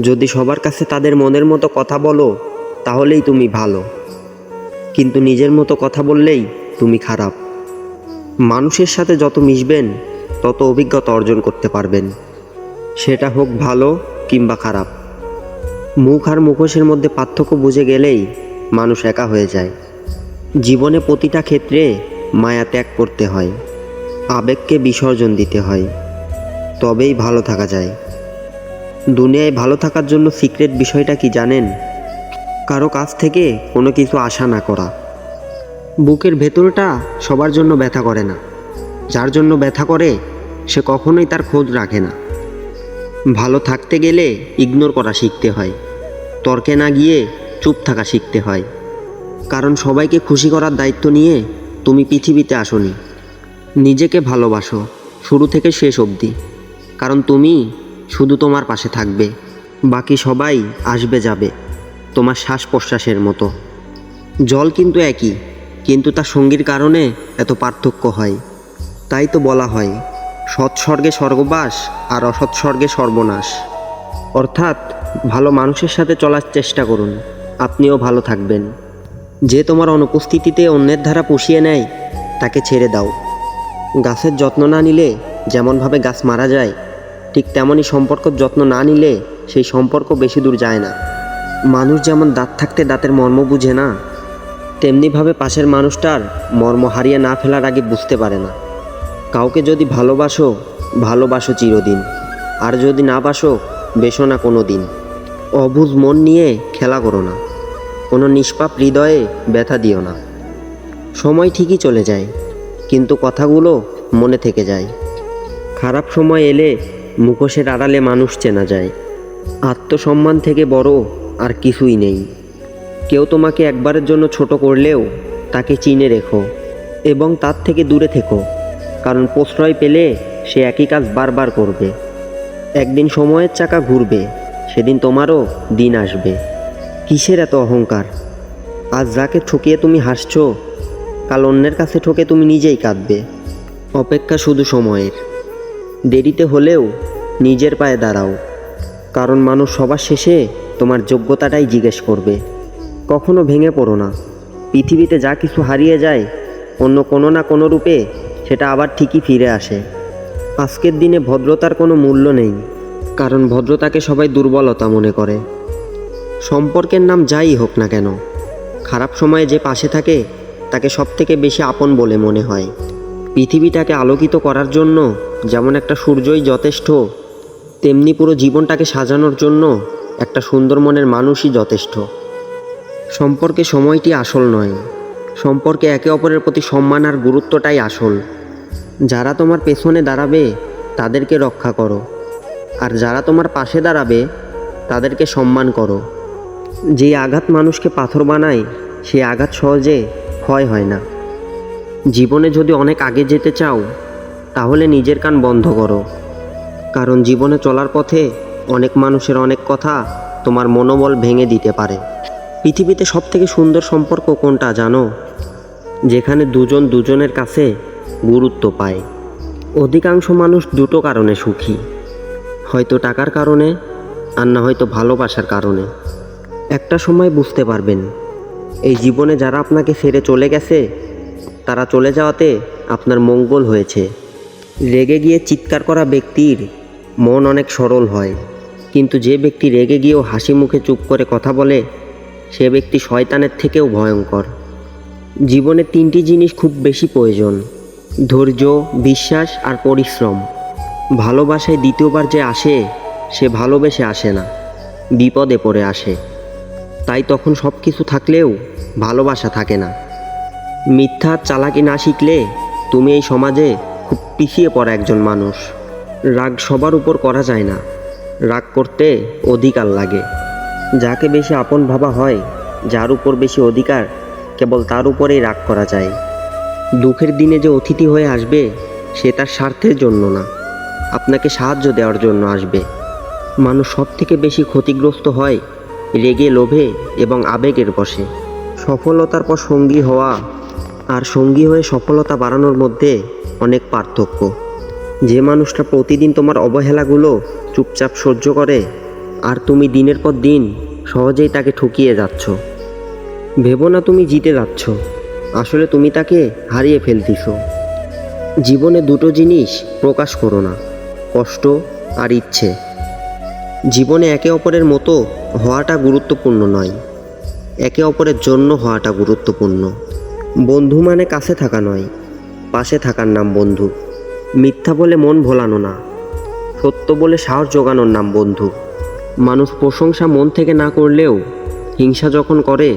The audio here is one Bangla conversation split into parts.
যদি সবার কাছে তাদের মনের মতো কথা বলো, তাহলেই তুমি ভালো। কিন্তু নিজের মতো কথা বললেই তুমি খারাপ। মানুষের সাথে যত মিশবেন, তত অভিজ্ঞতা অর্জন করতে পারবেন। সেটা হোক ভালো কিংবা খারাপ। মুখ আর মুখোশের মধ্যে পার্থক্য বুঝে গেলেই মানুষ একা হয়ে যায়। জীবনে প্রতিটা ক্ষেত্রে মায়া ত্যাগ করতে হয়। আবেগকে বিসর্জন দিতে হয়। তবেই ভালো থাকা যায়। দুনিয়ায় ভালো থাকার জন্য সিক্রেট বিষয়টা কি জানেন? কারও কাছ থেকে কোনো কিছু আশা না করা। বুকের ভেতরটা সবার জন্য ব্যথা করে না। যার জন্য ব্যথা করে, সে কখনোই তার খোঁজ রাখে না। ভালো থাকতে গেলে ইগনোর করা শিখতে হয়। তর্কে না গিয়ে চুপ থাকা শিখতে হয়। কারণ সবাইকে খুশি করার দায়িত্ব নিয়ে তুমি পৃথিবীতে আসনি। নিজেকে ভালোবাসো, শুরু থেকে শেষ অবধি। কারণ তুমি শুধু তোমার পাশে থাকবে, বাকি সবাই আসবে যাবে, তোমার শ্বাস প্রশ্বাসের মতো। জল কিন্তু একই, কিন্তু তার সঙ্গীর কারণে এত পার্থক্য হয়। তাই তো বলা হয় সৎস্বর্গে স্বর্গবাস আর অসৎস্বর্গে সর্বনাশ। অর্থাৎ ভালো মানুষের সাথে চলার চেষ্টা করুন, আপনিও ভালো থাকবেন। যে তোমার অনুপস্থিতিতে অন্যের ধারা পুষিয়ে নেয়, তাকে ছেড়ে দাও। গাছের যত্ন না নিলে যেমনভাবে গাছ মারা যায় ঠিক তেমনই সম্পর্কর যত্ন না নিলে সেই সম্পর্ক বেশি দূর যায় না। মানুষ যেমন দাঁত থাকতে দাঁতের মর্ম বুঝে না, তেমনিভাবে পাশের মানুষটার মর্ম হারিয়ে না ফেলার আগে বুঝতে পারে না। কাউকে যদি ভালোবাসো ভালোবাসো চিরদিন, আর যদি না বাসো, বেসো না কোনো দিন অবুঝ মন নিয়ে খেলা করো না, কোনো নিষ্পাপ হৃদয়ে ব্যথা দিও না। সময় ঠিকই চলে যায়, কিন্তু কথাগুলো মনে থেকে যায়। খারাপ সময় এলে মুখোশের আড়ালে মানুষ চেনা যায়। আত্মসম্মান থেকে বড় আর কিছুই নেই। কেউ তোমাকে একবারের জন্য ছোট করলেও তাকে চিনে রেখো এবং তার থেকে দূরে থেকো, কারণ প্রশ্রয় পেলে সে একই কাজ বারবার করবে। একদিন সময়ের চাকা ঘুরবে, সেদিন তোমারও দিন আসবে। কিসের এত অহংকার? আজ যাকে ঠকিয়ে তুমি হাসছো, কাল অন্যের কাছে ঠকে তুমি নিজেই কাঁদবে। অপেক্ষা শুধু সময়ের। দেরিতে হলেও নিজের পায়ে দাঁড়াও। কারণ মানুষ সবার শেষে তোমার যোগ্যতাটাই জিজ্ঞেস করবে। কখনো ভেঙে পড়ো না। পৃথিবীতে যা কিছু হারিয়ে যায়, অন্য কোনো না কোনো রূপে সেটা আবার ঠিকই ফিরে আসে। আজকের দিনে ভদ্রতার কোনো মূল্য নেই, কারণ ভদ্রতাকে সবাই দুর্বলতা মনে করে। সম্পর্কের নাম যাই হোক না কেন, খারাপ সময়ে যে পাশে থাকে, তাকে সবথেকে বেশি আপন বলে মনে হয়। পৃথিবীটাকে আলোকিত করার জন্য যেমন একটা সূর্যই যথেষ্ট, তেমনি পুরো জীবনটাকে সাজানোর জন্য একটা সুন্দর মনের মানুষই যথেষ্ট। সম্পর্কে সময়টি আসল নয়, সম্পর্কে একে অপরের প্রতি সম্মান আর গুরুত্বটাই আসল। যারা তোমার পেছনে দাঁড়াবে, তাদেরকে রক্ষা করো। আর যারা তোমার পাশে দাঁড়াবে, তাদেরকে সম্মান করো। যে আঘাত মানুষকে পাথর বানায়, সেই আঘাত সহজে ক্ষয় হয় না। জীবনে যদি অনেক আগে যেতে চাও, তাহলে নিজের কান বন্ধ করো। কারণ জীবনে চলার পথে অনেক মানুষের অনেক কথা তোমার মনোবল ভেঙে দিতে পারে। পৃথিবীতে সবথেকে সুন্দর সম্পর্ক কোনটা জানো? যেখানে দুজন দুজনের কাছে গুরুত্ব পায়। অধিকাংশ মানুষ দুটো কারণে সুখী। হয়তো টাকার কারণে, আর না হয়তো ভালোবাসার কারণে। একটা সময় বুঝতে পারবেন, এই জীবনে যারা আপনাকে ছেড়ে চলে গেছে তারা চলে যাওয়াতে আপনার মঙ্গল হয়েছে। রেগে গিয়ে চিৎকার করা ব্যক্তির মন অনেক সরল হয়, কিন্তু যে ব্যক্তি রেগে গিয়েও হাসি মুখে চুপ করে কথা বলে, সে ব্যক্তি শয়তানের থেকেও ভয়ঙ্কর। জীবনে তিনটি জিনিস খুব বেশি প্রয়োজন, ধৈর্য, বিশ্বাস আর পরিশ্রম। ভালোবাসায় দ্বিতীয়বার যে আসে, সে ভালোবেসে আসে না, বিপদে পড়ে আসে। তাই তখন সব কিছু থাকলেও ভালোবাসা থাকে না। মিথ্যা চালাকি না শিখলে তুমি এই সমাজে খুব পিছিয়ে পড়া একজন মানুষ। রাগ সবার উপর করা যায় না। রাগ করতে অধিকার লাগে। যাকে বেশি আপন ভাবা হয়, যার উপর বেশি অধিকার, কেবল তার উপরেই রাগ করা যায়। দুঃখের দিনে যে অতিথি হয়ে আসবে, সে তার স্বার্থের জন্য না। আপনাকে সাহায্য দেওয়ার জন্য আসবে। মানুষ সব থেকে বেশি ক্ষতিগ্রস্ত হয় রেগে লোভে এবং আবেগের বসে সফলতার পর সঙ্গী হওয়া আর সঙ্গী হয়ে সফলতা বাড়ানোর মধ্যে অনেক পার্থক্য। যে মানুষটা প্রতিদিন তোমার অবহেলাগুলো চুপচাপ সহ্য করে, আর তুমি দিনের পর দিন সহজেই তাকে ঠকিয়ে যাচ্ছ। ভেবো না তুমি জিতে যাচ্ছ, আসলে তুমি তাকে হারিয়ে ফেলতিছ জীবনে দুটো জিনিস প্রকাশ করো না, কষ্ট আর ইচ্ছে। জীবনে একে অপরের মতো হওয়াটা গুরুত্বপূর্ণ নয়, একে অপরের জন্য হওয়াটা গুরুত্বপূর্ণ। বন্ধু মানে কাছে থাকা নয়, পাশে থাকার নাম বন্ধু। মিথ্যা বলে মন ভোলানো না, সত্য বলে সাহস জোগানোর নাম বন্ধু। মানুষ প্রশংসা মন থেকে না করলেও হিংসা যখন করে,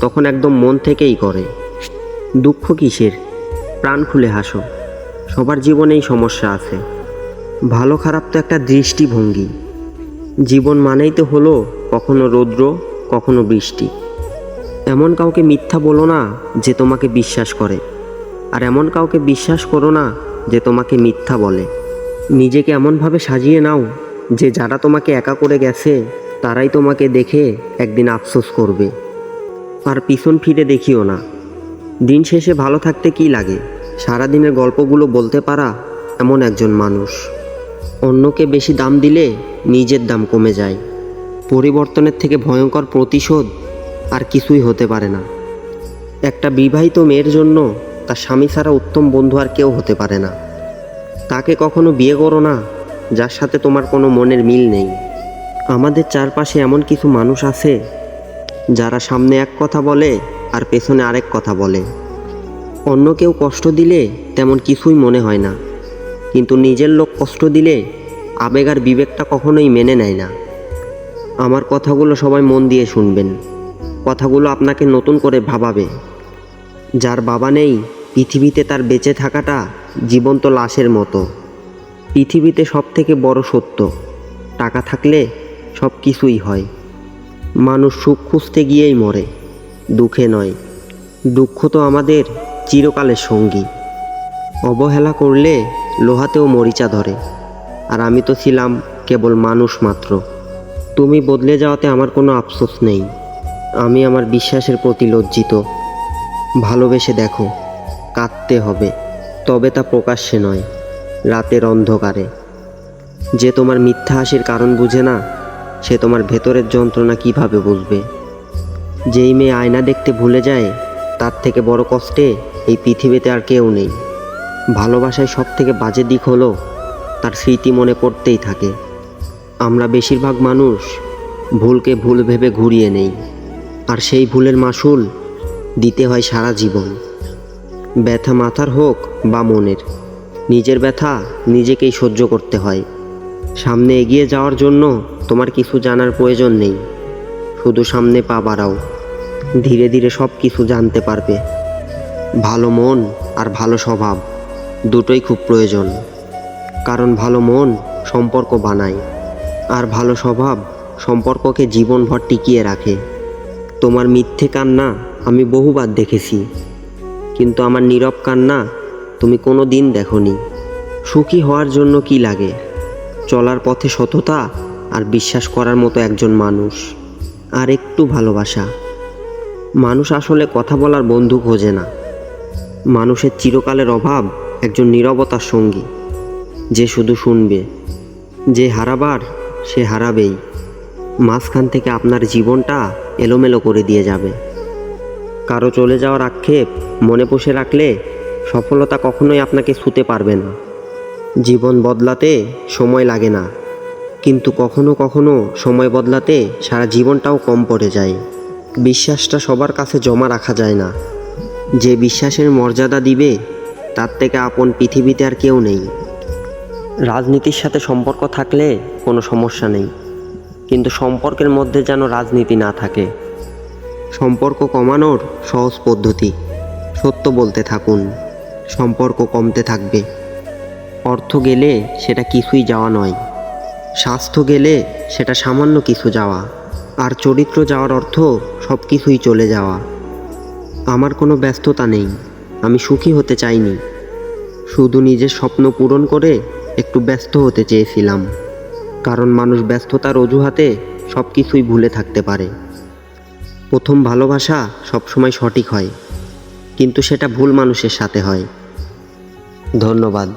তখন একদম মন থেকেই করে। দুঃখ কিসের? প্রাণ খুলে হাসো, সবার জীবনেই সমস্যা আছে। ভালো খারাপ তো একটা দৃষ্টিভঙ্গি। জীবন মানেই তো হলো কখনো রৌদ্র, কখনো বৃষ্টি। এমন কাউকে মিথ্যা বলো না যে তোমাকে বিশ্বাস করে, আর এমন কাউকে বিশ্বাস করো না যে তোমাকে মিথ্যা বলে। নিজেকে এমনভাবে সাজিয়ে নাও যে যারা তোমাকে একা করে গেছে, তারাই তোমাকে দেখে একদিন আফসোস করবে। আর পিছন ফিরে দেখিও না। দিন শেষে ভালো থাকতে কি লাগে? সারাদিনের গল্পগুলো বলতে পারা এমন একজন মানুষ। অন্যকে বেশি দাম দিলে নিজের দাম কমে যায়। পরিবর্তনের থেকে ভয়ঙ্কর প্রতিশোধ আর কিছুই হতে পারে না। একটা বিবাহিত মেয়ের জন্য তার স্বামী ছাড়া উত্তম বন্ধু আর কেউ হতে পারে না। তাকে কখনো বিয়ে করো না, যার সাথে তোমার কোনো মনের মিল নেই। আমাদের চারপাশে এমন কিছু মানুষ আছে, যারা সামনে এক কথা বলে আর পেছনে আরেক কথা বলে। অন্য কেউ কষ্ট দিলে তেমন কিছুই মনে হয় না। কিন্তু নিজের লোক কষ্ট দিলে আবেগ আর বিবেকটা কখনোই মেনে নেয় না। আমার কথাগুলো সবাই মন দিয়ে শুনবেন। কথাগুলো আপনাকে নতুন করে ভাবাবে। যার বাবা নেই, পৃথিবীতে তার বেঁচে থাকাটা জীবন্ত লাশের মতো। পৃথিবীতে সব থেকে বড় সত্য, টাকা থাকলে সব কিছুই হয়। মানুষ সুখ খুঁজতে গিয়েই মরে, দুঃখে নয়। দুঃখ তো আমাদের চিরকালের সঙ্গী। অবহেলা করলে লোহাতেও মরিচা ধরে। আর আমি তো ছিলাম কেবল মানুষ মাত্র। তুমি বদলে যাওয়াতে আমার কোনো আফসোস নেই। আমি আমার বিশ্বাসের প্রতি লজ্জিত। ভালোবেসে দেখো, কাঁদতে হবে, তবে তা প্রকাশ্যে নয়, রাতের অন্ধকারে। যে তোমার মিথ্যা হাসির কারণ বুঝে না, সে তোমার ভেতরের যন্ত্রণা কীভাবে বুঝবে? যেই মেয়ে আয়না দেখতে ভুলে যায়, তার থেকে বড় কষ্টে এই পৃথিবীতে আর কেউ নেই। ভালোবাসায় সব থেকে বাজে দিক হলো, তার স্মৃতি মনে পড়তেই থাকে। আমরা বেশিরভাগ মানুষ ভুলকে ভুল ভেবে ঘুরিয়ে নেই। আর সেই ভুলের মাসুল দিতে হয় সারা জীবন। ব্যথা মাথার হোক বা মনের, নিজের ব্যথা নিজেকেই সহ্য করতে হয়। সামনে এগিয়ে যাওয়ার জন্য তোমার কিছু জানার প্রয়োজন নেই। শুধু সামনে পা বাড়াও। ধীরে ধীরে সব কিছু জানতে পারবে। ভালো মন আর ভালো স্বভাব দুটোই খুব প্রয়োজন। কারণ ভালো মন সম্পর্ক বানায়, আর ভালো স্বভাব সম্পর্ককে জীবনভর টিকিয়ে রাখে। তোমার মিথ্যে কান্না আমি বহুবার দেখেছি। কিন্তু আমার নীরব কান্না তুমি কোনো দিন দেখনি। সুখী হওয়ার জন্য কি লাগে? চলার পথে সততা আর বিশ্বাস করার মতো একজন মানুষ আর একটু ভালোবাসা। মানুষ আসলে কথা বলার বন্ধু খোঁজে না। মানুষের চিরকালের অভাব একজন নীরবতার সঙ্গী। যে শুধু শুনবে, যে হারাবার সে হারাবেই। মাঝখান থেকে আপনার জীবনটা এলোমেলো করে দিয়ে যাবে। কারও চলে যাওয়ার আক্ষেপ মনে পুষে রাখলে সফলতা কখনোই আপনাকে ছুতে পারবে না। জীবন বদলাতে সময় লাগে না, কিন্তু কখনো কখনো সময় বদলাতে সারা জীবনটাও কম পড়ে যায়। বিশ্বাসটা সবার কাছে জমা রাখা যায় না। যে বিশ্বাসের মর্যাদা দিবে, তার থেকে আপন পৃথিবীতে আর কেউ নেই। রাজনীতির সাথে সম্পর্ক থাকলে কোনো সমস্যা নেই। কিন্তু সম্পর্কের মধ্যে যেন রাজনীতি না থাকে। সম্পর্ক কমানোর সহজ পদ্ধতি। সত্য বলতে থাকুন। সম্পর্ক কমতে থাকবে। অর্থ গেলে সেটা কিছুই যাওয়া নয়। স্বাস্থ্য গেলে সেটা সামান্য কিছু যাওয়া। আর চরিত্র যাওয়ার অর্থ সব কিছুই চলে যাওয়া। আমার কোনো ব্যস্ততা নেই। আমি সুখী হতে চাইনি। শুধু নিজের স্বপ্ন পূরণ করে একটু ব্যস্ত হতে চেয়েছিলাম। কারণ মানুষ ব্যস্ততার অজুহাতে সব কিছুই ভুলে থাকতে পারে। প্রথম ভালোবাসা সবসময় সঠিক হয়, কিন্তু সেটা ভুল মানুষের সাথে হয়। ধন্যবাদ।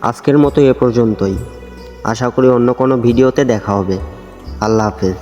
আজকের মতো এ পর্যন্তই। আশা করি অন্য কোনো ভিডিওতে দেখা হবে। আল্লাহ হাফেজ।